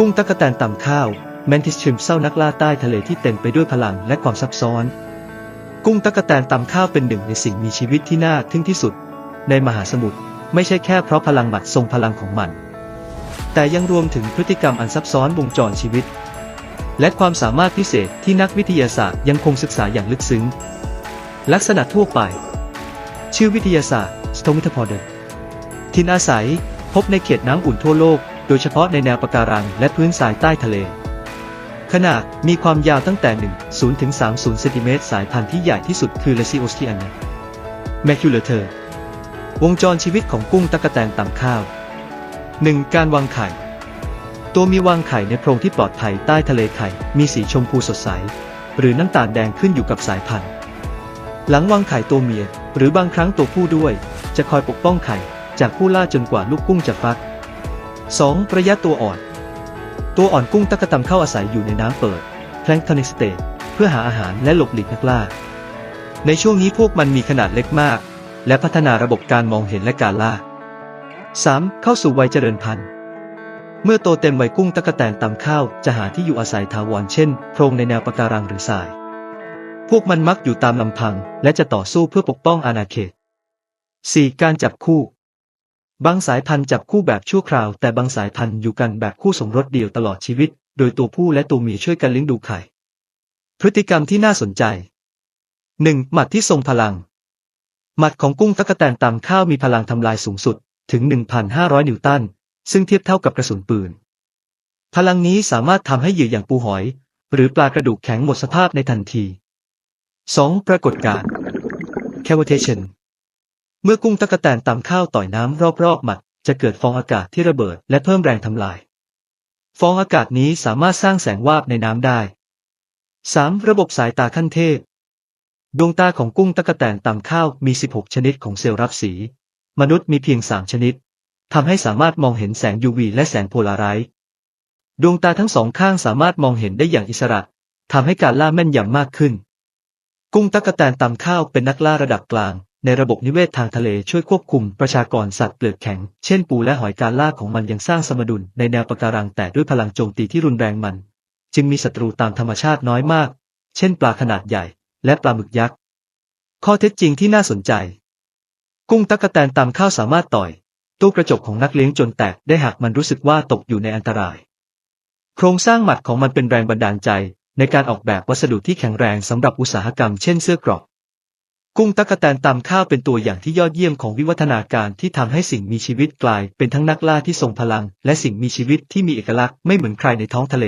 กุ้งตะกะแตนต่ำข้าวแมนทิสชิมเศร้านักล่าใต้ทะเลที่เต็มไปด้วยพลังและความซับซ้อน กุ้งตะกะแตนต่ำข้าวเป็นหนึ่งในสิ่งมีชีวิตที่น่าทึ่งที่สุด ในมหาสมุทรไม่ใช่แค่เพราะพลังหมัดทรงพลังของมัน แต่ยังรวมถึงพฤติกรรมอันซับซ้อนวงจรชีวิต และความสามารถพิเศษที่นักวิทยาศาสตร์ยังคงศึกษาอย่างลึกซึ้ง ลักษณะทั่วไป ชื่อวิทยาศาสตร์ s t o m i t o p o d e r ทินอาศัย พบในเขตน้ำอุ่นทั่วโลก โดยเฉพาะในแนวปะการังและพื้นทรายใต้ทะเล ขนาดมีความยาวตั้งแต่ 1 0ถึง30เซนติเมตรสายพันธุ์ที่ใหญ่ที่สุดคือ l e c i o s t i a n a m a c u l a t o r วงจรชีวิตของกุ้งตะกะแตนต่ำข้าว 1. การวางไข่ ตัวมีวางไข่ในโพรงที่ปลอดภัยใต้ทะเลไข่ มีสีชมพูสดใส หรือน้ำตาลแดงขึ้นอยู่กับสายพันธุ์ หลังวางไข่ตัวเมีย หรือบางครั้งตัวผู้ด้วย จะคอยปกป้องไข่ จากผู้ล่าจนกว่าลูกกุ้งจะฟัก 2. ระยะตัวอ่อน ตัวอ่อนกุ้งตะกะตำเข้าอาศัยอยู่ในน้ำเปิด planktonic state เพื่อหาอาหารและหลบหลีกนักล่า ในช่วงนี้พวกมันมีขนาดเล็กมาก และพัฒนาระบบการมองเห็นและการล่า 3. เข้าสู่วัยเจริญพันธุ์ เมื่อโตเต็มวัยกุ้งตะกะแตนตำข้าวจะหาที่อยู่อาศัยถาวรเช่น โพรงในแนวปะการังหรือทราย พวกมันมักอยู่ตามลำพัง และจะต่อสู้เพื่อปกป้องอาณาเขต 4. การจับคู่ บางสายพันธุ์จับคู่แบบชั่วคราว แต่บางสายพันธุ์อยู่กันแบบคู่สมรสเดียวตลอดชีวิต โดยตัวผู้และตัวเมียช่วยกันเลี้ยงดูไข่ พฤติกรรมที่น่าสนใจ 1. หมัดที่ทรงพลัง หมัดของกุ้งตะกะแตนตำข้าวมีพลังทำลายสูงสุดถึง 1,500 นิวตัน ซึ่งเทียบเท่ากับกระสุนปืน พลังนี้สามารถทำให้เหยื่ออย่างปูหอย หรือปลากระดูกแข็งหมดสภาพในทันที 2. ปรากฏการณ์ cavitation เมื่อกุ้งตะกะแตนตำข้าวต่อยน้ำรอบๆหมัด จะเกิดฟองอากาศที่ระเบิดและเพิ่มแรงทำลาย ฟองอากาศนี้สามารถสร้างแสงวาบในน้ำได้ 3. ระบบสายตาขั้นเทพ ดวงตาของกุ้งตะกะแตนตำข้าวมี 16 ชนิดของเซลล์รับสี มนุษย์มีเพียง 3 ชนิดทำให้สามารถมองเห็นแสง UV และแสงโพลาไรต์ดวงตาทั้งสองข้างสามารถมองเห็นได้อย่างอิสระทำให้การล่าแม่นยำมากขึ้น กุ้งตะกะแตนตำข้าวเป็นนักล่าระดับกลาง ในระบบนิเวศทางทะเลช่วยควบคุมประชากรสัตว์เปลือกแข็ง เช่นปูและหอยการล่าของมันยังสร้างสมดุลในแนวปะการังแต่ด้วยพลังโจมตีที่รุนแรงมัน จึงมีศัตรูตามธรรมชาติน้อยมาก เช่นปลาขนาดใหญ่ และปลาหมึกยักษ์ ข้อเท็จจริงที่น่าสนใจ กุ้งตะกะแตนตำข้าวสามารถต่อย ตู้กระจกของนักเลี้ยงจนแตกได้หากมันรู้สึกว่าตกอยู่ในอันตราย โครงสร้างหมัดของมันเป็นแรงบันดาลใจ ในการออกแบบวัสดุที่แข็งแรงสำหรับอุตสาหกรรมเช่นเสื้อกรอก กุ้งตะกะแตนตำข้าวเป็นตัวอย่างที่ยอดเยี่ยมของวิวัฒนาการที่ทำให้สิ่งมีชีวิตกลายเป็นทั้งนักล่าที่ทรงพลัง และสิ่งมีชีวิตที่มีเอกลักษณ์ไม่เหมือนใครในท้องทะเล